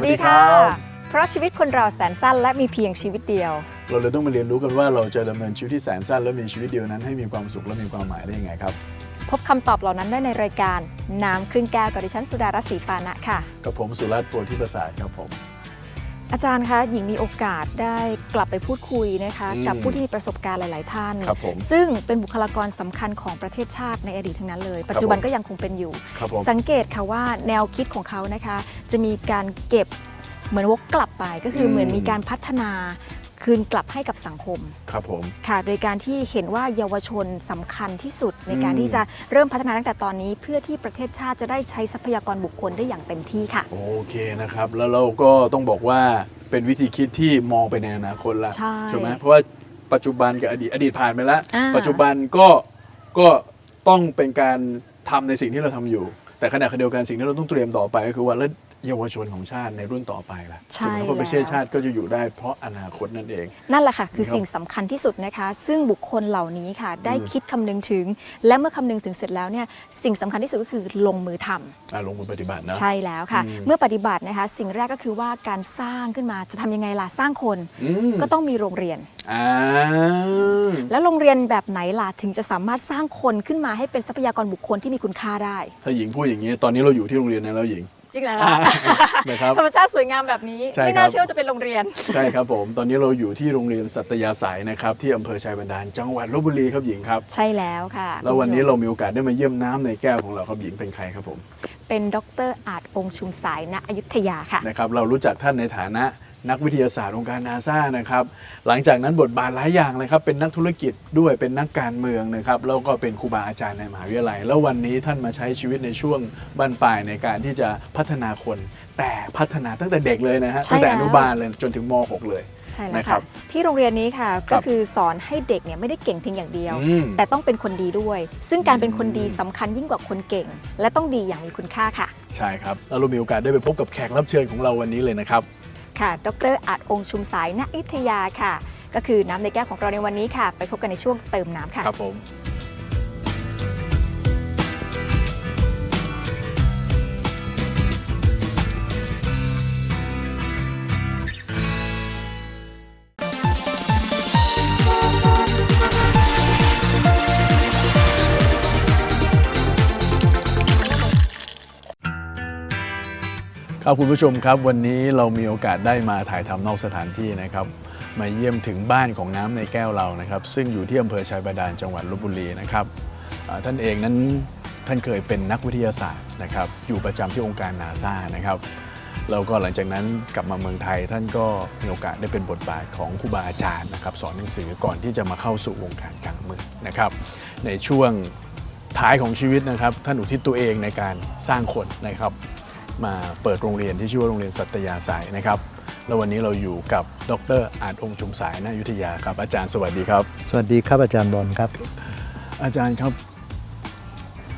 วัสดีสวัสดีครัค่ะบเพราะชีวิตคนเราแสนสั้นและมีเพียงชีวิตเดียว เราเลยต้องมาเรียนรู้กันว่าเราจะดำเนินชีวิตที่แสนสั้นและมีชีวิตเดียวนั้นให้มีความสุขและมีความหมายได้ยังไงครับ พบคำตอบเหล่านั้นได้ในรายการ น้ำครึ่งแก้วกับดิฉันสุดารัตน์ศรีปานะค่ะ กับผมสุรัตน์โพธิประสาทครับผม อาจารย์คะหญิงมีโอกาสได้กลับไปพูดคุยนะคะ อืมกับผู้ที่มีประสบการณ์หลาย ๆ ท่าน ครับผมซึ่งเป็นบุคลากรสำคัญของประเทศชาติในอดีตทั้งนั้นเลย ปัจจุบันผมก็ยังคงเป็นอยู่ ครับผม สังเกตค่ะว่าแนวคิดของเขานะคะ จะมีการเก็บเหมือนวกกลับไปก็คือเหมือนมีการพัฒนา คืนกลับให้กับสังคมครับผม ค่ะ โดยการที่เห็นว่าเยาวชนสำคัญที่สุด ในการอืมที่จะเริ่มพัฒนาตั้งแต่ตอนนี้ เพื่อที่ประเทศชาติจะได้ใช้ทรัพยากรบุคคลได้อย่างเต็มที่ค่ะ โอเคนะครับ แล้วเราก็ต้องบอกว่าเป็นวิธีคิดที่มองไปในอนาคตละใช่ไหมเพราะว่าปัจจุบันกับอดีตอดีตผ่านไปแล้วอ่าปัจจุบันก็ก็ต้องเป็นการทำในสิ่งที่เราทำอยู่ แต่ขณะเดียวกันสิ่งที่เราต้องเตรียมต่อไปก็คือว่าแล้ว เยาวชนของชาติในรุ่นต่อไปล่ะใช่ถูกไหมเพราะประเทศแล้วชาติก็จะอยู่ได้เพราะอนาคตนั่นเอง นั่นแหละค่ะ คือครับสิ่งสำคัญที่สุดนะคะ ซึ่งบุคคลเหล่านี้ค่ะ ได้อืมคิดคำนึงถึง และเมื่อคำนึงถึงเสร็จแล้วเนี่ยสิ่งสำคัญที่สุดก็คือลงมือทำอะลงมือปฏิบัตินะใช่แล้วค่ะอืมเมื่อปฏิบัตินะคะ สิ่งแรกก็คือว่าการสร้างขึ้นมาจะทำยังไงล่ะสร้างคนอืมก็ต้องมีโรงเรียนอ่าแล้วโรงเรียนแบบไหนล่ะถึงจะสามารถสร้างคนขึ้นมาให้เป็นทรัพยากรบุคคลที่มีคุณค่าได้ ถ้าหญิงพูดอย่างนี้ตอนนี้เราอยู่ที่โรงเรียนนั้นแล้วหญิง จริงเหรออ่าคะนะครับ ธรรมชาติสวยงามแบบนี้ใช่ไม่ครัน่าบเชื่อว่าจะเป็นโรงเรียน ใช่ครับผม ตอนนี้เราอยู่ที่โรงเรียนสัตยาสายนะครับที่อำเภอชัยบรรดาลจังหวัดลบบุรีครับหญิงครับ ใช่แล้วค่ะแล้ววันนี้คุณผู้ชมเรามีโอกาสได้มาเยี่ยมน้ำในแก้วของเราครับหญิงเป็นใครครับผมเป็นดรอาจองค์ชุมสายณอยุธยาค่ะ นะครับเรารู้จักท่านในฐานะ นักวิทยาศาสตร์องค์การนาซานะครับ หลังจากนั้นบทบาทหลายอย่างเลยครับเป็นนักธุรกิจด้วยเป็นนักการเมืองนะครับแล้วก็เป็นครูบาอาจารย์ในมหาวิทยาลัย แล้ววันนี้ท่านมาใช้ชีวิตในช่วงบั้นปลายในการที่จะพัฒนาคน แต่พัฒนาตั้งแต่เด็กเลยนะฮะใช่ตั้งแต่แล้วอนุบาลเลยจนถึงม .6 เลย ใช่แล้วนะครัค่ะบที่โรงเรียนนี้ค่ะครัก็บคือสอนให้เด็กเนี่ยไม่ได้เก่งเพียงอย่างเดียว อืม แต่ต้องเป็นคนดีด้วย ซึ่งการเป็นคนดีอืมสำคัญยิ่งกว่าคนเก่ง และต้องดีอย่างมีคุณค่าค่ะ ใช่ครับแล้วเรามีโอกาสได้ไปพบกับแขกรับเชิญของเราวันนี้เลยนะครับ ค่ะ ดรอาจองค์ชุมสายณอยุธยาค่ะ ก็คือน้ำในแก้วของเราในวันนี้ค่ะ ไปพบกันในช่วงเติมน้ำค่ะ ครับผม ครับคุณผู้ชมครับวันนี้เรามีโอกาสได้มาถ่ายทำนอกสถานที่นะครับ มาเยี่ยมถึงบ้านของน้ำในแก้วเรานะครับ ซึ่งอยู่ที่อำเภอชัยบาดาลจังหวัดลบบุรีนะครับอ่าท่านเองนั้นท่านเคยเป็นนักวิทยาศาสตร์นะครับ อยู่ประจำที่องค์การนาซานะครับ แล้วก็หลังจากนั้นกลับมาเมืองไทยท่านก็มีโอกาสได้เป็นบทบาทของครูบาอาจารย์นะครับ สอนหนังสือก่อนที่จะมาเข้าสู่วงการการเมืองนะครับ ในช่วงท้ายของชีวิตนะครับ ท่านอุทิศตัวเองในการสร้างคนนะครับ มาเปิดโรงเรียนที่ชื่อว่าโรงเรียนสัตยาสายนะครับ แล้ววันนี้เราอยู่กับดรอาจองค์ชุมสายนายุทธยาครับ อาจารย์สวัสดีครับ สวัสดีครับอาจารย์บอลครับ อาจารย์ครับ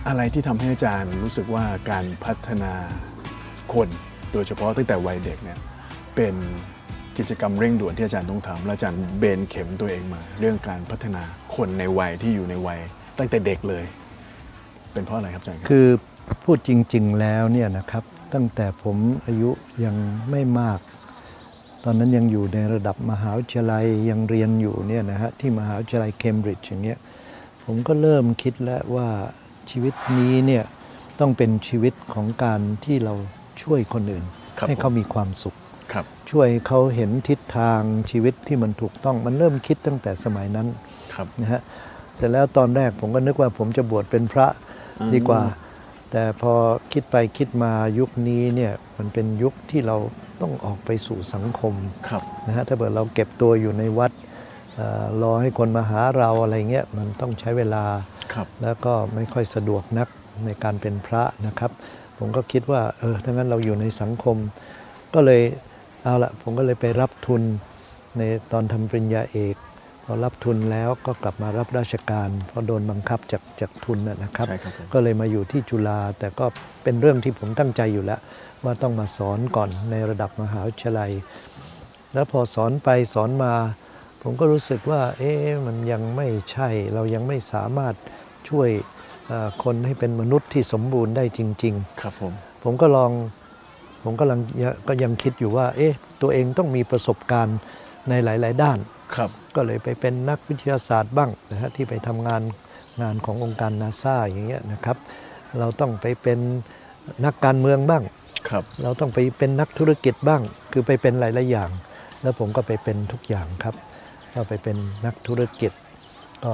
อะไรที่ทำให้อาจารย์รู้สึกว่าการพัฒนาคนโดยเฉพาะตั้งแต่วัยเด็กเนี่ยเป็นกิจกรรมเร่งด่วนที่อาจารย์ต้องทำและอาจารย์เบนเข็มตัวเองมา เรื่องการพัฒนาคนในวัยที่อยู่ในวัย ตั้งแต่เด็กเลย เป็นเพราะอะไรครับอาจารย์ครับคือพูดจริง ๆ แล้วเนี่ยนะครับ ตั้งแต่ผมอายุยังไม่มาก ตอนนั้นยังอยู่ในระดับมหาวิทยาลัยยังเรียนอยู่เนี่ยนะฮะที่มหาวิทยาลัยเคมบริดจ์อย่างเงี้ยผมก็เริ่มคิดแล้วว่าชีวิตนี้เนี่ยต้องเป็นชีวิตของการที่เราช่วยคนอื่นครับให้เขาผมมีความสุขครับช่วยเขาเห็นทิศทางชีวิตที่มันถูกต้องมันเริ่มคิดตั้งแต่สมัยนั้นครับนะฮะเสร็จแล้วตอนแรกผมก็นึกว่าผมจะบวชเป็นพระอืมดีกว่า แต่พอคิดไปคิดมายุคนี้เนี่ยมันเป็นยุคที่เราต้องออกไปสู่สังคมครับนะฮะถ้าเกิดเราเก็บตัวอยู่ในวัดเอ่อรอให้คนมาหาเราอะไรเงี้ยมันต้องใช้เวลาครับแล้วก็ไม่ค่อยสะดวกนักในการเป็นพระนะครับ ผมก็คิดว่าเออถ้างั้นเราอยู่ในสังคม ก็เลยเอาละผมก็เลยไปรับทุนในตอนทำปริญญาเอก พอรับทุนแล้วก็กลับมารับราชการ เพราะโดนบังคับจากจากทุนนะนะครับใช่ครับผมก็เลยมาอยู่ที่จุฬาแต่ก็เป็นเรื่องที่ผมตั้งใจอยู่แล้ว ว่าต้องมาสอนก่อนในระดับมหาวิทยาลัย แล้วพอสอนไปสอนมา ผมก็รู้สึกว่าเอ๊ะมันยังไม่ใช่ เรายังไม่สามารถช่วยเอ่อคนให้เป็นมนุษย์ที่สมบูรณ์ได้จริงครับผมๆผมก็ลองผมกำลังก็ยังคิดอยู่ว่า เอ๊ะตัวเองต้องมีประสบการณ์ในหลาย ๆ ด้านครับ ก็เลยไปเป็นนักวิทยาศาสตร์บ้างนะฮะที่ไปทำงานงานขององค์การนาซาอย่างเงี้ยนะครับ เราต้องไปเป็นนักการเมืองบ้างครับเราต้องไปเป็นนักธุรกิจบ้าง คือไปเป็นหลายๆอย่าง แล้วผมก็ไปเป็นทุกอย่างครับ ก็ไปเป็นนักธุรกิจ ก็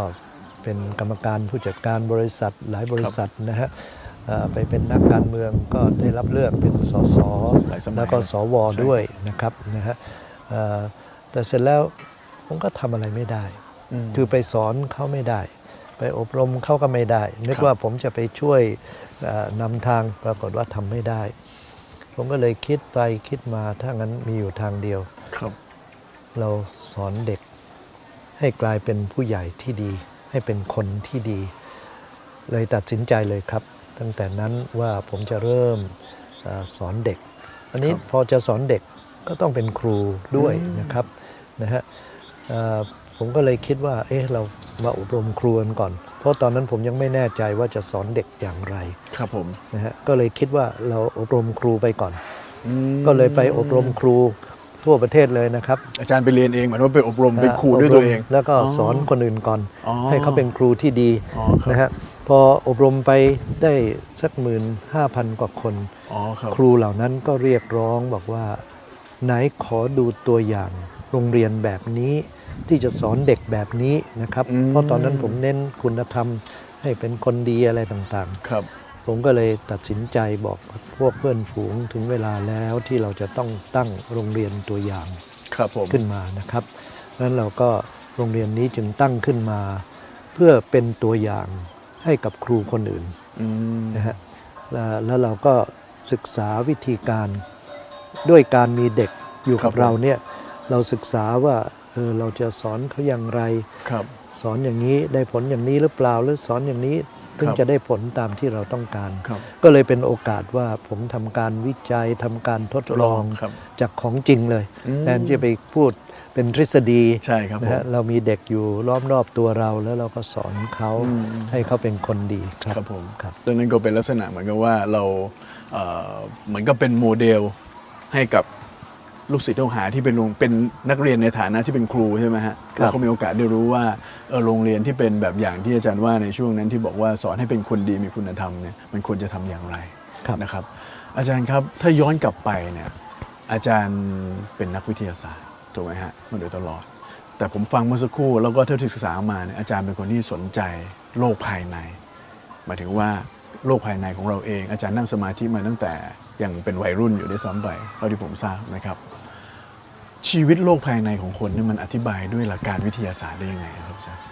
เป็นกรรมการผู้จัดการบริษัทหลายบริษัทนะฮะเอ่อไปเป็นนักการเมืองก็ได้รับเลือกเป็นสสหลายสมัยแล้วก็สวใช่ด้วยนะครับนะฮะเอ่อแต่เสร็จแล้ว ผมก็ทำอะไรไม่ได้มคือไปสอนเขาไม่ได้ ไปอบรมเขาก็ไม่ได้ นึกครับว่าผมจะไปช่วยเอ่อนำทางปรากฏว่าทำไม่ได้ ผมก็เลยคิดไปคิดมาถ้างั้นมีอยู่ทางเดียวครับ เราสอนเด็ก ให้กลายเป็นผู้ใหญ่ที่ดี ให้เป็นคนที่ดี เลยตัดสินใจเลยครับ ตั้งแต่นั้นว่าผมจะเริ่มเออสอนเด็ก อันนี้ครับพอจะสอนเด็กก็ต้องเป็นครูด้วยอืมนะครับนะฮะเอ่อ ผมก็เลยคิดว่า เอ๊ะ เรามาอบรมครูกันก่อน เพราะตอนนั้นผมยังไม่แน่ใจว่าจะสอนเด็กอย่างไร ครับผมนะฮะ ก็เลยคิดว่าเราอบรมครูไปก่อนอืมก็เลยไปอบรมครูทั่วประเทศเลยนะครับ อาจารย์ไปเรียนเองเหมือนว่าไปอบรมเป็นครูด้วยตัวเองบรมแล้วก็สอนคนอื่นก่อนอ๋อให้เขาเป็นครูที่ดีอ๋อครับนะฮะ พออบรมไปได้สักหมื่นห้าพันกว่าคนอ๋อครับครูเหล่านั้นก็เรียกร้องบอกว่า ไหนขอดูตัวอย่างโรงเรียนแบบนี้ ที่จะสอนเด็กแบบนี้นะครับอืมเพราะตอนนั้นผมเน้นคุณธรรมให้เป็นคนดีอะไรต่างครับๆผมก็เลยตัดสินใจบอกพวกเพื่อนฝูงถึงเวลาแล้วที่เราจะต้องตั้งโรงเรียนตัวอย่างครับผมขึ้นมานะครับนั้นเราก็โรงเรียนนี้จึงตั้งขึ้นมา เพื่อเป็นตัวอย่างให้กับครูคนอื่นอืมนะฮะแล้วแล้วเราก็ศึกษาวิธีการด้วยการมีเด็กอยู่กับเราเนี่ยเราศึกษาว่า เออเราจะสอนเขาอย่างไรครับ สอนอย่างนี้ได้ผลอย่างนี้หรือเปล่าหรือสอนอย่างนี้ถึงครับจะได้ผลตามที่เราต้องการครับก็เลยเป็นโอกาสว่าผมทำการวิจัยทำการทดลองครับจากของจริงเลยอืมแทนที่จะไปพูดเป็นทฤษฎีใช่ครับผนะมฮะเรามีเด็กอยู่ล้อมรอบตัวเราแล้วเราก็สอนเขาอืมให้เขาเป็นคนดีครับครับผมครับดังนั้นก็เป็นลักษณะเหมือนกับว่าเราเอ่อเหมือนกับเป็นโมเดลให้กับ ลูกศิษย์ลูกหาที่เป็นโรงเป็นนักเรียนในฐานะที่เป็นครูใช่ไหมฮะครับ เราก็มีโอกาสได้รู้ว่าเออโรงเรียนที่เป็นแบบอย่างที่อาจารย์ว่าในช่วงนั้นที่บอกว่าสอนให้เป็นคนดีมีคุณธรรมเนี่ยมันควรจะทำอย่างไรครับ นะครับ อาจารย์ครับถ้าย้อนกลับไปเนี่ยอาจารย์เป็นนักวิทยาศาสตร์ถูกไหมฮะมาโดยตลอด แต่ผมฟังเมื่อสักครู่แล้วก็เท่าที่ศึกษามาเนี่ยอาจารย์เป็นคนที่สนใจโลกภายใน หมายถึงว่าโลกภายในของเราเอง อาจารย์นั่งสมาธิมาตั้งแต่ยังเป็นวัยรุ่นอยู่ได้วยซ้ำไปเท่าที่ผมทราบนะครับ ชีวิตโลกภายในของคนเนี่ยมันอธิบายด้วยหลักการวิทยาศาสตร์ได้ยังไงครับอาจารย์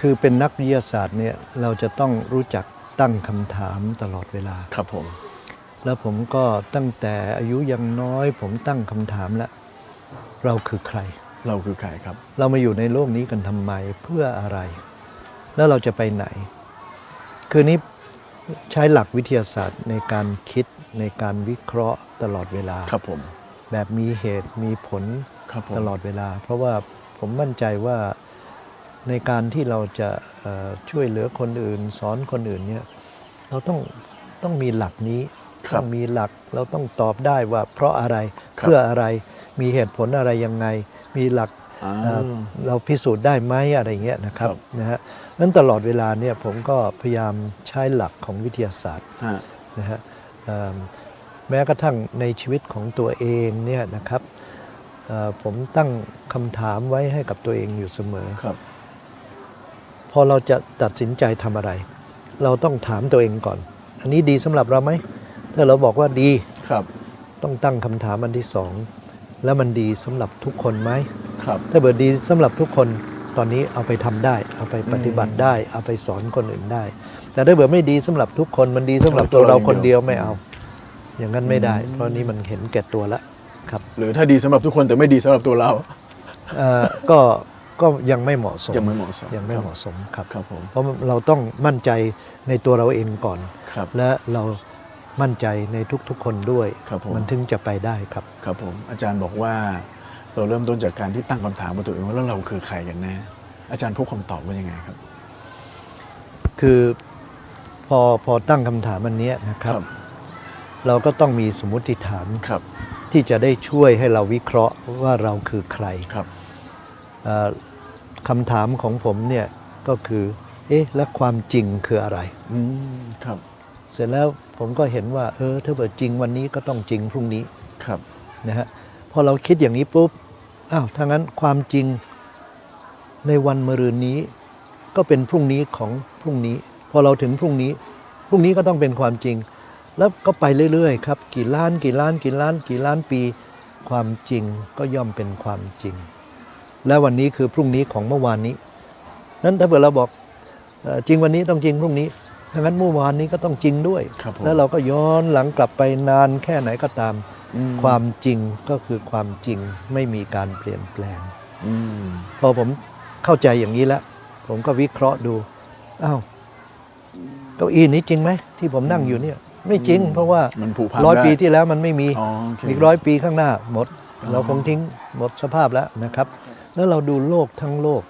คือเป็นนักวิทยาศาสตร์เนี่ยเราจะต้องรู้จักตั้งคำถามตลอดเวลา ครับผม แล้วผมก็ตั้งแต่อายุยังน้อย ผมตั้งคำถามแล้ว เราคือใคร เราคือใครครับ เรามาอยู่ในโลกนี้กันทำไมเพื่ออะไร แล้วเราจะไปไหน คือนี้ใช้หลักวิทยาศาสตร์ในการคิดในการวิเคราะห์ตลอดเวลา ครับผม แบบมีเหตุมีผลครับผมตลอดเวลา เพราะว่าผมมั่นใจว่าในการที่เราจะเอ่อช่วยเหลือคนอื่น สอนคนอื่นเนี่ยเราต้องต้องมีหลักนี้ครับต้องมีหลักเราต้องตอบได้ว่าเพราะอะไรครับเพื่ออะไรมีเหตุผลอะไรยังไง มีหลักอ่าเอ่อเราพิสูจน์ได้ไหมอะไรเงี้ยนะครับครับนะฮะนั้นตลอดเวลาเนี่ยผมก็พยายามใช้หลักของวิทยาศาสตร์ฮะนะฮะเอิ่ม แม้กระทั่งในชีวิตของตัวเองเนี่ยนะครับเอ่อผมตั้งคำถามไว้ให้กับตัวเองอยู่เสมอครับ พอเราจะตัดสินใจทำอะไร เราต้องถามตัวเองก่อน อันนี้ดีสำหรับเราไหมถ้าเราบอกว่าดีครับ ต้องตั้งคำถามอันที่สองแล้วมันดีสำหรับทุกคนไหมครับ ถ้าเบิดดีสำหรับทุกคนตอนนี้เอาไปทำได้ เอาไปปฏิบัติได้ เอาไปสอนคนอื่นได้ แต่ถ้าเบิดไม่ดีสำหรับทุกคนมันดีสำหรับตัวเราคนเดียวไม่เอา อย่างนั้นไม่ได้ เพราะนี่มันเห็นแก่ตัวละครับหรือถ้าดีสำหรับทุกคนแต่ไม่ดีสำหรับตัวเราเอ่อก็ก็ยังไม่เหมาะสมยังไม่เหมาะสมยังไม่เหมาะสมครับครับผมเพราะเราต้องมั่นใจในตัวเราเองก่อนครับและเรามั่นใจในทุกๆ คนด้วยครับผมมันถึงจะไปได้ครับครับผมอาจารย์บอกว่าเราเริ่มต้นจากการที่ตั้งคำถามกับตัวเองว่าแล้วเราคือใครกันแน่อาจารย์พบคำตอบว่ายังไงครับ คือพอพอตั้งคำถามอันเนี้ยนะครับ เราก็ต้องมีสมมติฐานครับที่จะได้ช่วยให้เราวิเคราะห์ว่าเราคือใครครับเอ่อคำถามของผมเนี่ยก็คือ เอ๊ะ แล้วความจริงคืออะไรอืมครับ เสร็จแล้วผมก็เห็นว่า เออ ถ้าเกิดจริงวันนี้ก็ต้องจริงพรุ่งนี้ครับนะฮะพอเราคิดอย่างนี้ปุ๊บอ้าวถ้างั้นความจริงในวันมะรืนนี้ ก็เป็นพรุ่งนี้ของพรุ่งนี้ พอเราถึงพรุ่งนี้ พรุ่งนี้ก็ต้องเป็นความจริง แล้วก็ไปเรื่อยๆครับกี่ล้านกี่ล้านกี่ล้านกี่ล้านปี ความจริงก็ย่อมเป็นความจริง และวันนี้คือพรุ่งนี้ของเมื่อวานนี้ นั้นถ้าเกิดเราบอกเอ่อจริงวันนี้ต้องจริงพรุ่งนี้ถ้างั้นเมื่อวานนี้ก็ต้องจริงด้วยครับผมแล้วเราก็ย้อนหลังกลับไปนานแค่ไหนก็ตามอืมความจริงก็คือความจริงไม่มีการเปลี่ยนแปลงอืมพอผมเข้าใจอย่างนี้แล้วผมก็วิเคราะห์ดูอ้าวเก้าอี้นี้จริงไหมที่ผมนั่งอยู่เนี่ย ไม่จริง เพราะว่ามันผุพังร้อยได้ปีที่แล้วมันไม่มีอ๋อโอเคอีกร้อยปีข้างหน้าหมดอ๋อเราคงทิ้งหมดสภาพแล้วนะครับ แล้วเราดูโลกทั้งโลก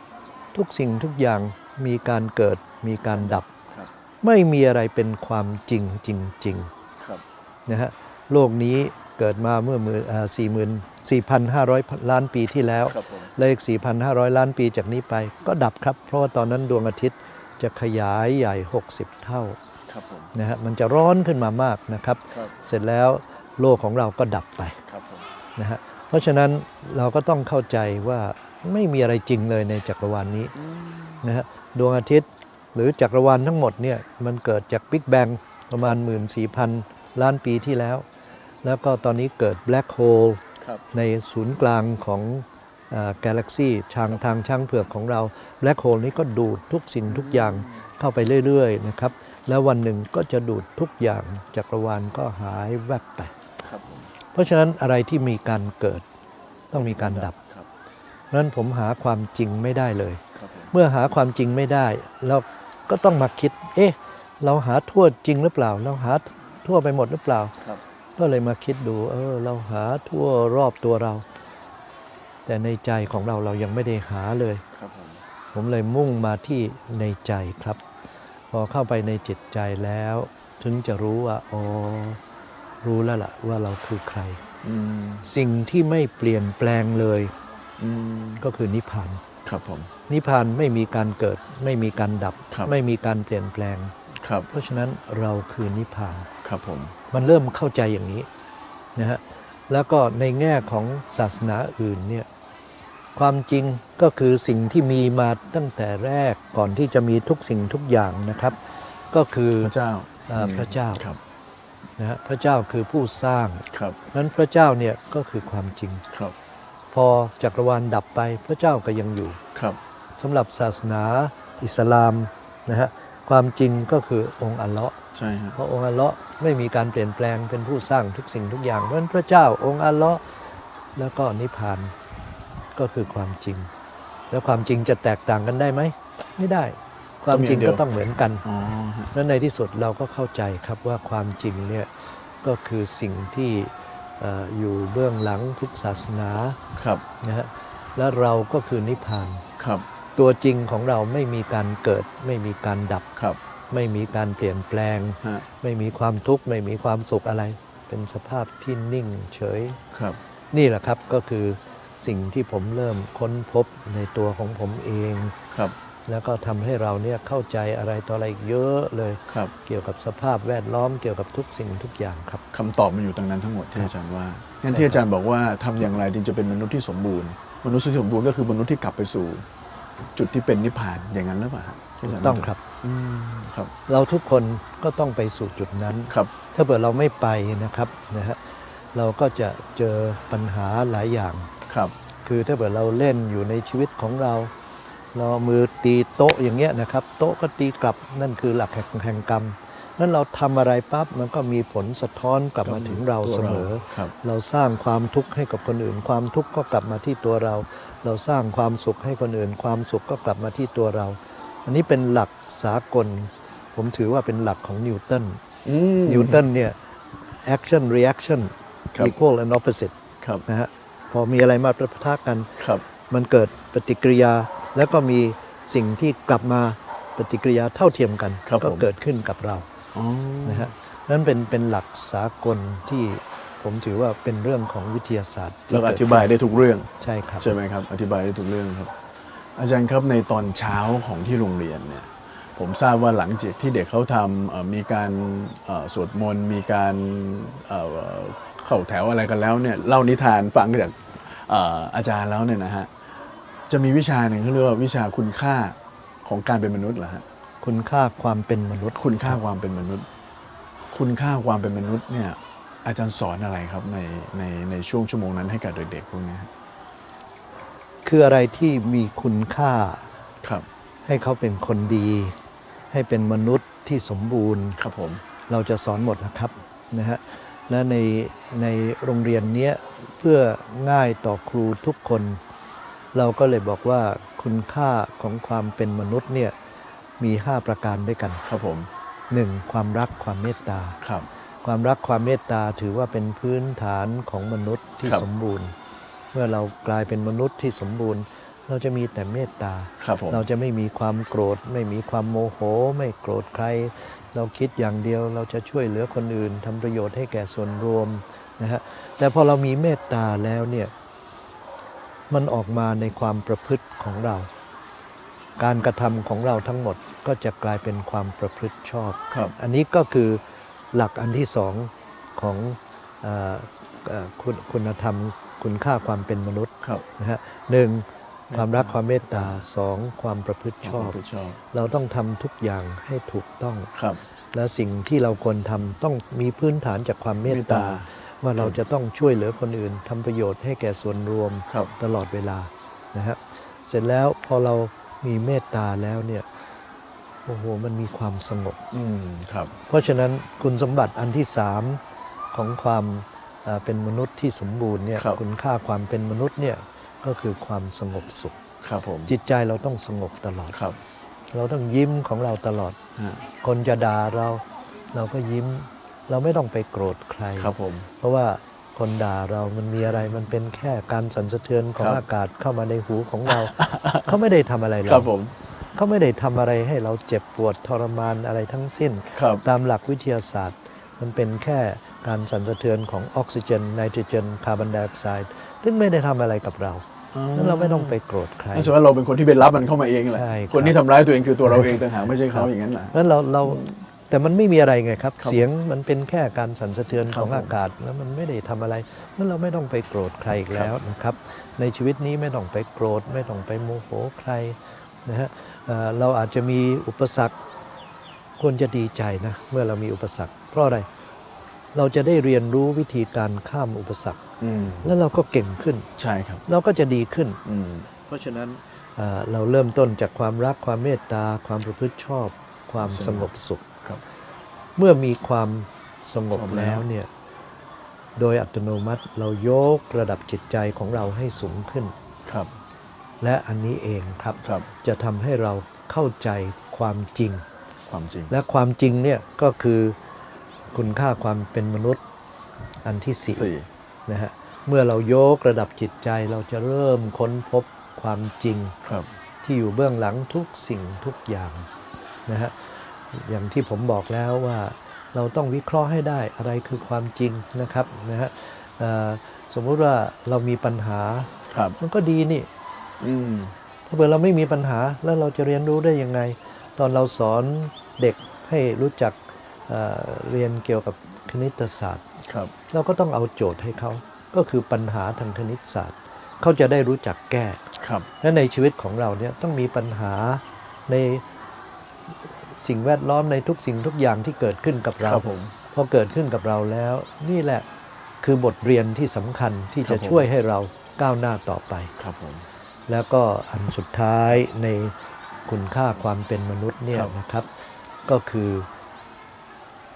ทุกสิ่งทุกอย่างมีการเกิดมีการดับครับไม่มีอะไรเป็นความจริงจริงครับๆนะฮะโลกนี้เกิดมาเมื่อมือสี่หมื่นสี่พันห้าร้อยล้านปีที่แล้วครับผมและอีก4,500ล้านปีจากนี้ไป ก็ดับครับ เพราะว่าตอนนั้นดวงอาทิตย์จะขยายใหญ่ 60 เท่าครับผม นะฮะมันจะร้อนขึ้นมามากนะครับครับ เสร็จแล้วโลกของเราก็ดับไปครับผมนะฮะเพราะฉะนั้นเราก็ต้องเข้าใจว่าไม่มีอะไรจริงเลยในจักรวาลนี้นะฮะดวงอาทิตย์หรือจักรวาลทั้งหมดเนี่ยมันเกิดจากบิ๊กแบงประมาณ 14,000 ล้านปีที่แล้ว แล้วก็ตอนนี้เกิดแบล็คโฮลครับในศูนย์กลางของกาแล็กซี่ทางทางช่างเผือกของเราแบล็คโฮลนี้ก็ดูดทุกสิ่งทุกอย่างเข้าไปเรื่อย ๆ นะครับ แล้ววันหนึ่งก็จะดูดทุกอย่างจักรวาลก็หายแวบไปครับผมเพราะฉะนั้นอะไรที่มีการเกิดต้องมีการดับครับเพราะฉะนั้นผมหาความจริงไม่ได้เลยครับผมเมื่อหาความจริงไม่ได้เราก็ต้องมาคิด เอ๊ะ เราหาทั่วจริงหรือเปล่า เราหาทั่วไปหมดหรือเปล่าครับก็เลยมาคิดดู เออ เราหาทั่วรอบตัวเรา แต่ในใจของเราเรายังไม่ได้หาเลยครับผมผมเลยมุ่งมาที่ในใจครับ พอเข้าไปในจิตใจแล้ว ถึงจะรู้ว่าอ๋อรู้แล้วล่ะว่าเราคือใครอืมสิ่งที่ไม่เปลี่ยนแปลงเลยอืมก็คือนิพพานครับผมนิพพานไม่มีการเกิด ไม่มีการดับครับ ไม่มีการเปลี่ยนแปลงครับ เพราะฉะนั้นเราคือนิพพานครับผมมันเริ่มเข้าใจอย่างนี้นะฮะแล้วก็ในแง่ของศาสนาอื่นเนี่ย ความจริงก็คือสิ่งที่มีมาตั้งแต่แรกก่อนที่จะมีทุกสิ่งทุกอย่างนะครับ ก็คือพระเจ้าอ่าพระเจ้าครับนะฮะพระเจ้าคือผู้สร้างครับนั้นพระเจ้าเนี่ยก็คือความจริงครับ พอจักรวาลดับไปพระเจ้าก็ยังอยู่ครับสำหรับศาสนาอิสลามนะฮะความจริงก็คือองค์อัลเลาะห์ใช่ฮะเพราะองค์อัลเลาะห์ไม่มีการเปลี่ยนแปลงเป็นผู้สร้างทุกสิ่งทุกอย่างเพราะฉะนั้นพระเจ้าองค์อัลเลาะห์แล้วก็นิพพาน ก็คือความจริง แล้วความจริงจะแตกต่างกันได้ไหม ไม่ได้ ความจริงก็ต้องเหมือนกันอ๋อฮะแล้วในที่สุดเราก็เข้าใจครับว่าความจริงเนี่ยก็คือสิ่งที่เอ่ออยู่เบื้องหลังทุกศาสนาครับนะฮะและเราก็คือนิพพานครับ ตัวจริงของเราไม่มีการเกิด ไม่มีการดับครับ ไม่มีการเปลี่ยนแปลงฮะไม่มีความทุกข์ไม่มีความสุขอะไร เป็นสภาพที่นิ่งเฉยครับ นี่แหละครับก็คือ สิ่งที่ผมเริ่มค้นพบในตัวของผมเองครับ แล้วก็ทำให้เราเนี่ยเข้าใจอะไรต่ออะไรอีกเยอะเลยครับ เกี่ยวกับสภาพแวดล้อมเกี่ยวกับทุกสิ่งทุกอย่างครับ คำตอบมันอยู่ตรงนั้นทั้งหมดที่อาจารย์ว่างั้นที่อาจารย์บอกว่าทำอย่างไรจึงจะเป็นมนุษย์ที่สมบูรณ์ มนุษย์ที่สมบูรณ์ก็คือมนุษย์ที่กลับไปสู่ จุดที่เป็นนิพพานอย่างนั้นหรือเปล่าฮะที่าจาย์ต้องครับ อืมครับเราทุกคนก็ต้องไปสู่จุดนั้น ครับ ถ้าเกิดเราไม่ไปนะครับนะฮะเราก็จะเจอปัญหาหลายอย่าง ครับ คือถ้าเกิดเราเล่นอยู่ในชีวิตของเรา เราเอามือตีโต๊ะอย่างเงี้ยนะครับ โต๊ะก็ตีกลับนั่นคือหลักแห่งแห่งกรรมนั้นเราทำอะไรปั๊บมันก็มีผลสะท้อนกลับมาถึงเราเสมอครับเราสร้างความทุกข์ให้กับคนอื่น ความทุกข์ก็กลับมาที่ตัวเรา เราสร้างความสุขให้คนอื่น ความสุขก็กลับมาที่ตัวเรา อันนี้เป็นหลักสากล ผมถือว่าเป็นหลักของนิวตันอืมนิวตันเนี่ย action reaction ครับ equal and opposite ครับนะฮะ พอมีอะไรมาประทะกันครับมันเกิดปฏิกิริยาแล้วก็มีสิ่งที่กลับมาปฏิกิริยาเท่าเทียมกันครับก็ผมเกิดขึ้นกับเราอ๋อนะฮะเพนั้นเป็นเป็นหลักสากลที่ผมถือว่าเป็นเรื่องของวิทยาศาสตร์ที่แล้วก็อเกิดธิบายได้ทุกเรื่องใช่ครับใช่ไหมครับ อธิบายได้ทุกเรื่องครับ อาจารย์ครับในตอนเช้าของที่โรงเรียนเนี่ยผมทราบว่าหลังจากที่เด็กเขาทำเอ่อมีการเอ่อสวดมนต์มีการ เอ่อเข้าแถวอะไรกันแล้วเนี่ยเล่านิทานฟังจากเอ่ออาจารย์แล้วเนี่ยนะฮะจะมีวิชาหนึ่งเขาเรียกว่าวิชาคุณค่าของการเป็นมนุษย์เหรอฮะคุณค่าความเป็นมนุษย์ คุณค่าความเป็นมนุษย์ คุณค่าความเป็นมนุษย์เนี่ยอาจารย์สอนอะไรครับในในในช่วงชั่วโมงนั้นให้กับเด็กๆพวกเนี้ยคืออะไรที่มีคุณค่าครับ ให้เขาเป็นคนดี ให้เป็นมนุษย์ที่สมบูรณ์ครับผม เราจะสอนหมดนะครับนะฮะ และในในโรงเรียนเนี้ยเพื่อง่ายต่อครูทุกคน เราก็เลยบอกว่าคุณค่าของความเป็นมนุษย์เนี่ยมี 5 ประการด้วยกันครับผม 1. ความรักความเมตตาครับความรักความเมตตาถือว่าเป็นพื้นฐานของมนุษย์ที่ครับสมบูรณ์ เมื่อเรากลายเป็นมนุษย์ที่สมบูรณ์ เราจะมีแต่เมตตาครับผมเราจะไม่มีความโกรธ ไม่มีความโมโห ไม่โกรธใคร เราคิดอย่างเดียวเราจะช่วยเหลือคนอื่นทำประโยชน์ให้แก่ส่วนรวมนะฮะแต่พอเรามีเมตตาแล้วเนี่ยมันออกมาในความประพฤติของเรา การกระทำของเราทั้งหมดก็จะกลายเป็นความประพฤติชอบครับ อันนี้ก็คือหลักอันที่สองของเออเอ่อคุณคุณธรรมคุณค่าความเป็นมนุษย์ครับนะฮะหนึ่ง ความรักความเมตตาสองความประพฤติชอบชอบ เราต้องทำทุกอย่างให้ถูกต้องครับ และสิ่งที่เราควรทำต้องมีพื้นฐานจากความเมตเมตตาตา ว่าเราจะต้องช่วยเหลือคนอื่นทำประโยชน์ให้แก่ส่วนรวมครับตลอดเวลานะฮะเสร็จแล้วพอเรามีเมตตาแล้วเนี่ยโอ้โหมันมีความสงบอืมครับ เพราะฉะนั้นคุณสมบัติอันที่สามของความเอ่อเป็นมนุษย์ที่สมบูรณ์เนี่ยครับคุณค่าความเป็นมนุษย์เนี่ย ก็คือความสงบสุข ครับผมจิตใจเราต้องสงบตลอด ครับ เราต้องยิ้มของเราตลอด ฮะคนจะด่าเรา เราก็ยิ้ม เราไม่ต้องไปโกรธใคร ครับผม เพราะว่าคนด่าเรามันมีอะไรมันเป็นแค่การสั่นสะเทือนของครับ อากาศเข้ามาในหูของเรา เขาไม่ได้ทำอะไรคเรารับผม เขาไม่ได้ทำอะไรให้เราเจ็บปวดทรมานอะไรทั้งสิ้น ครับ ตามหลักวิทยาศาสตร์ มันเป็นแค่การสั่นสะเทือนของออกซิเจนไนโตรเจนคาร์บอนไดออกไซด์ ซึ่งไม่ได้ทำอะไรกับเรานั้นเราไม่ต้องไปโกรธใครนั่นแสดงว่าเราเป็นคนที่ไปรับมันเข้ามาเองแหละใช่ครับคนที่ทำร้ายตัวเองคือตัวเราเองต่างหากไม่ใช่เขาอย่างนั้นแหละนั้นเราเราแต่มันไม่มีอะไรไงครับครับเสียงมันเป็นแค่การสั่นสะเทือนครัขบองผมอากาศแล้วมันไม่ได้ทำอะไรนั้นเราไม่ต้องไปโกรธใครอีกแล้วนะครับ ในชีวิตนี้ไม่ต้องไปโกรธ ไม่ต้องไปโมโหใครนะฮะเอ่อเราอาจจะมีอุปสรรคควรจะดีใจนะเมื่อเรามีอุปสรรคเพราะอะไร เราจะได้เรียนรู้วิธีการข้ามอุปสรรคอืมแล้วเราก็เก่งขึ้น ใช่ครับ เราก็จะดีขึ้นอืมเพราะฉะนั้นเอ่อเราเริ่มต้นจากความรักความเมตตา ความประพฤติชอบ ความสงบสุขครับเมื่อมีความสงบสงบแล้วแล้วเนี่ย โดยอัตโนมัติเรายกระดับจิตใจของเราให้สูงขึ้น ครับ และอันนี้เองครับครับจะทำให้เราเข้าใจความจริง ความจริง และความจริงเนี่ยก็คือ คุณค่าความเป็นมนุษย์อันที่สี่สี่นะฮะเมื่อเรายกระดับจิตใจเราจะเริ่มค้นพบความจริงครับที่อยู่เบื้องหลังทุกสิ่งทุกอย่างนะฮะอย่างที่ผมบอกแล้วว่าเราต้องวิเคราะห์ให้ได้อะไรคือความจริงนะครับนะฮะเอ่อสมมุติว่าเรามีปัญหาครับมันก็ดีนี่อืมถ้าเกิดเราไม่มีปัญหาแล้วเราจะเรียนรู้ได้ยังไง ตอนเราสอนเด็กให้รู้จัก เอ่อเรียนเกี่ยวกับคณิตศาสตร์ครับเราก็ต้องเอาโจทย์ให้เขาก็คือปัญหาทางคณิตศาสตร์ เขาจะได้รู้จักแก้ครับและในชีวิตของเราเนี่ยต้องมีปัญหาในสิ่งแวดล้อมในทุกสิ่งทุกอย่างที่เกิดขึ้นกับคเรารับผมพอเกิดขึ้นกับเราแล้ว นี่แหละคือบทเรียนที่สำคัญที่ครัจะบผมช่วยให้เราก้าวหน้าต่อไปครับผมแล้วก็อันสุดท้ายในคุณค่าความเป็นมนุษย์เนี่ยครับนะครับ ก็คือ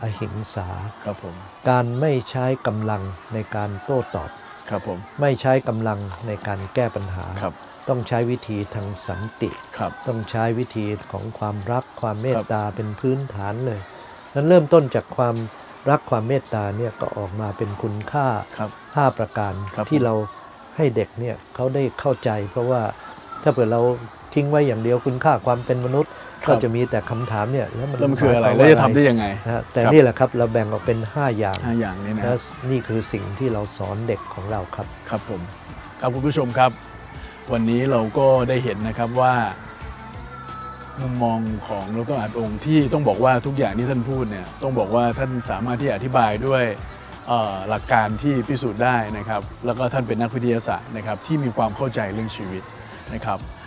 อหิงสา ครับผม การไม่ใช้กำลังในการโต้ตอบ ครับผม ไม่ใช้กำลังในการแก้ปัญหา ครับ ต้องใช้วิธีทางสันติ ครับ ต้องใช้วิธีของความรักความเมตตาเป็นพื้นฐานเลย นั้นเริ่มต้นจากความรักความเมตตาเนี่ยก็ออกมาเป็นคุณค่าครับ5ประการครับที่ผม เราให้เด็กเนี่ยเขาได้เข้าใจ เพราะว่าถ้าเผื่อเรา ทิ้งไว้อย่างเดียวคุณค่าความเป็นมนุษย์ครับก็จะมีแต่คำถามเนี่ยแล้วมันแล้วมันคืออะไรหายคแล้ววามจะทำได้ยังไงนะฮะแต่ครับนี่แหละครับเราแบ่งออกเป็น 5 อย่างห้าอย่างนี้นะและนี่คือสิ่งที่เราสอนเด็กของเราครับครับผมครับคุณผู้ชมครับ วันนี้เราก็ได้เห็นนะครับว่ามุมมองของดรอาจองค์ที่ต้องบอกว่าทุกอย่างที่ท่านพูดเนี่ยต้องบอกว่าท่านสามารถที่จะอธิบายด้วยเอ่อหลักการที่พิสูจน์ได้นะครับ แล้วก็ท่านเป็นนักวิทยาศาสตร์นะครับที่มีความเข้าใจเรื่องชีวิตนะครับเอ่อ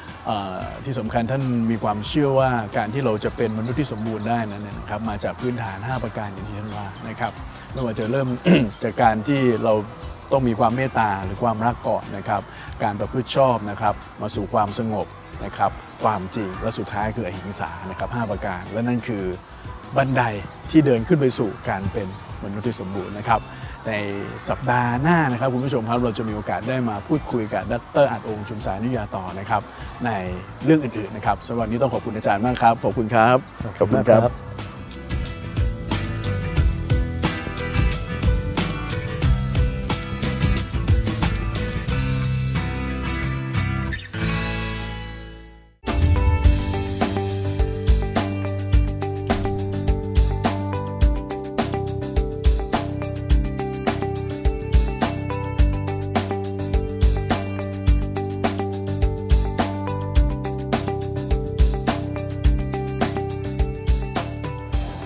ที่สำคัญท่านมีความเชื่อว่าการที่เราจะเป็นมนุษย์ที่สมบูรณ์ได้นั้นนยนะครับมาจากพื้นฐาน 5 ประการอย่างที่ท่านว่านะครับไม่ว่าจะเริ่มจากการที่เราต้องมีความเมตตาหรือความรักก่อนนะครับ การประพฤติชอบนะครับ มาสู่ความสงบนะครับ ความจริงและสุดท้ายคืออหิงสานะครับ5ประการ และนั่นคือบันไดที่เดินขึ้นไปสู่การเป็นมนุษย์ที่สมบูรณ์นะครับ ในสัปดาห์หน้านะครับคุณผู้ชมครับเราจะมีโอกาสได้มาพูดคุยกับดรอัดองค์ชุมสายนุยาต่อนะครับในเรื่องอื่นๆนะครับสำหรับวันนี้ต้องขอบคุณอาจารย์มากครับขอบคุณครับ ขอบคุณครับ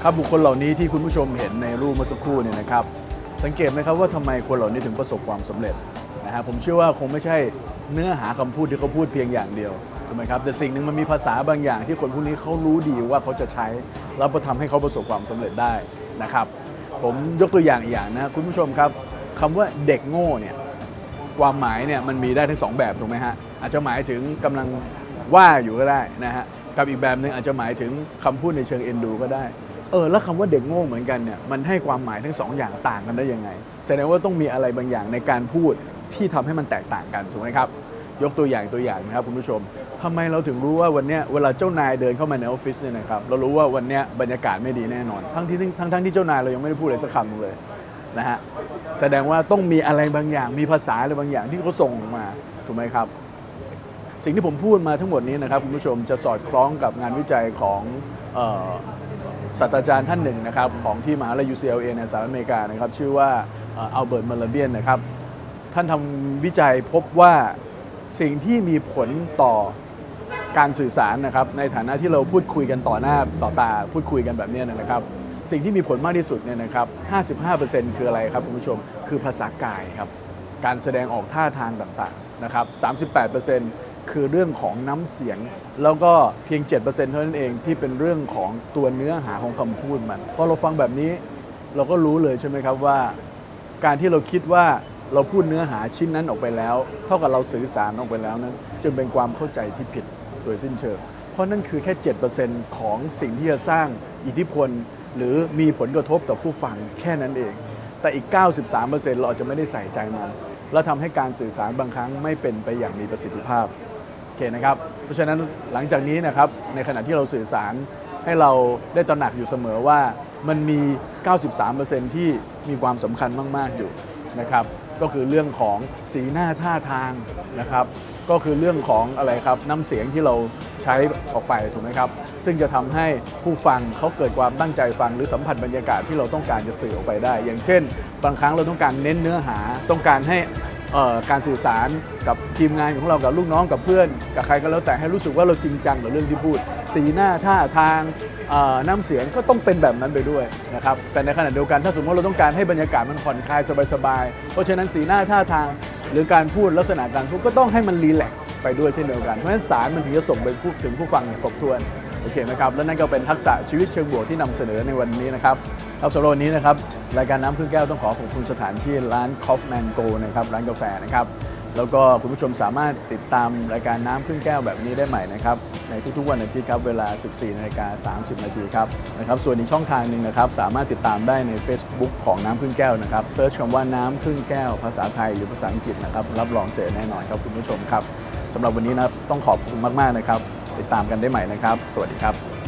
ครับบุคคลเหล่านี้ที่คุณผู้ชมเห็นในรูปเมื่อสักครู่เนี่ยนะครับ สังเกตไหมครับว่าทำไมคนเหล่านี้ถึงประสบความสำเร็จนะฮะผมเชื่อว่าคงไม่ใช่เนื้อหาคำพูดที่เขาพูดเพียงอย่างเดียวถูกไหมครับแต่สิ่งหนึ่งมันมีภาษาบางอย่างที่คนพวกนี้เขารู้ดีว่าเขาจะใช้แล้วก็ทำให้เขาประสบความสำเร็จได้นะครับ ผมยกตัวอย่างอีกอย่างนะคุณผู้ชมครับคำว่าเด็กโง่เนี่ยความหมายเนี่ยมันมีได้ทั้งสองแบบถูกไหมฮะอาจจะหมายถึงกำลังว่าอยู่ก็ได้นะฮะกับอีกแบบหนึ่งอาจจะหมายถึงคำพูดในเชิงเอ็นดูก็ได้ เออแล้วคำว่าเด็กโง่เหมือนกันเนี่ยมันให้ความหมายทั้งสองอย่างต่างกันได้ยังไง แสดงว่าต้องมีอะไรบางอย่างในการพูดที่ทำให้มันแตกต่างกันถูกไหมครับ ยกตัวอย่างตัวอย่างนะครับคุณผู้ชมทำไมเราถึงรู้ว่าวันเนี้ยเวลาเจ้านายเดินเข้ามาในออฟฟิศเนี่ยนะครับเรารู้ว่าวันเนี้ยบรรยากาศไม่ดีแน่นอน ทั้งที่ทั้งทั้งที่เจ้านายเรายังไม่ได้พูดอะไรสักคำเลยนะฮะแสดงว่าต้องมีอะไรบางอย่างมีภาษาอะไรบางอย่างที่เขาส่งมาถูกไหมครับ สิ่งที่ผมพูดมาทั้งหมดนี้นะครับคุณผู้ชมจะสอดคล้องกับงานวิจัยของ ศาสตราจารย์ท่านหนึ่งนะครับของที่มหาลัย UCLA ในสหรัฐอเมริกานะครับชื่อว่าอัลเบิร์ตมาลเบียนนะครับท่านทำวิจัยพบว่าสิ่งที่มีผลต่อการสื่อสารนะครับในฐานะที่เราพูดคุยกันต่อหน้าต่อตาพูดคุยกันแบบนี้นะครับสิ่งที่มีผลมากที่สุดเนี่ยนะครับ 55%คืออะไรครับคุณผู้ชม คือภาษากายครับ การแสดงออกท่าทางต่างๆ นะครับ 38% คือเรื่องของน้ำเสียง แล้วก็เพียง 7%เท่านั้นเองที่เป็นเรื่องของตัวเนื้อหาของคำพูดมันพอเราฟังแบบนี้เราก็รู้เลยใช่ไหมครับว่า การที่เราคิดว่าเราพูดเนื้อหาชิ้นนั้นออกไปแล้ว เท่ากับเราสื่อสารออกไปแล้วนั้นจึงเป็นความเข้าใจที่ผิดโดยสิ้นเชิง เพราะนั่นคือแค่ 7%ของสิ่งที่จะสร้างอิทธิพล หรือมีผลกระทบต่อผู้ฟังแค่นั้นเอง แต่อีก 93%เราอาจจะไม่ได้ใส่ใจมันแล้วทำให้การสื่อสารบางครั้งไม่เป็นไปอย่างมีประสิทธิภาพ อเคนะครับ เพราะฉะนั้นหลังจากนี้นะครับในขณะที่เราสื่อสารให้เราได้ตระหนักอยู่เสมอว่ามันมี 93%ที่มีความสำคัญมาก ๆ อยู่นะครับ ก็คือเรื่องของสีหน้าท่าทางนะครับ ก็คือเรื่องของอะไรครับน้ำเสียงที่เราใช้ออกไปถูกไหมครับ ซึ่งจะทำให้ผู้ฟังเขาเกิดความตั้งใจฟังหรือสัมผัสบรรยากาศที่เราต้องการจะสื่อออกไปได้ อย่างเช่น บางครั้งเราต้องการเน้นเนื้อหาต้องการให้ การสื่อสารกับทีมงานของเรากับลูกน้องกับเพื่อน กับใครก็แล้วแต่ให้รู้สึกว่าเราจริงจังกับเรื่องที่พูด สีหน้าท่าทางน้ำเสียงก็ต้องเป็นแบบนั้นไปด้วยนะครับแต่ในขณะเดียวกันถ้าสมมติเราต้องการให้บรรยากาศมันผ่อนคลายสบายๆเพราะฉะนั้นสีหน้าท่าทาง หรือการพูดลักษณะการพูดก็ต้องให้มันรีแลกซ์ไปด้วยเช่นเดียวกัน เพราะฉะนั้นสารมันถึงจะส่งไปพูดถึงผู้ฟังอย่างครบถ้วนโอเคไหมครับและนั่นก็เป็นทักษะชีวิตเชิงบวกที่นำเสนอในวันนี้นะครับ ครับสำหรับวันนี้นะครับรายการน้ำพึ่งแก้วต้องขอขอบคุณสถานที่ร้าน Kaufman Go นะครับร้านกาแฟนะครับแล้วก็คุณผู้ชมสามารถติดตามรายการน้ำพึ่งแก้วแบบนี้ได้ใหม่นะครับในทุกๆวันอาทิตย์ครับเวลา 14นาฬิกา30 นาทีครับนะครับส่วนอีกช่องทางหนึ่งนะครับสามารถติดตามได้ใน Facebook ของน้ำพึ่งแก้วนะครับเซิร์ชคำว่าน้ำพึ่งแก้ว ภาษาไทยหรือภาษาอังกฤษนะครับรับรองเจอแน่นอนครับคุณผู้ชมครับสำหรับวันนี้นะต้องขอบคุณมากๆนะครับติดตามกันได้ใหม่นะครับ สวัสดีครับ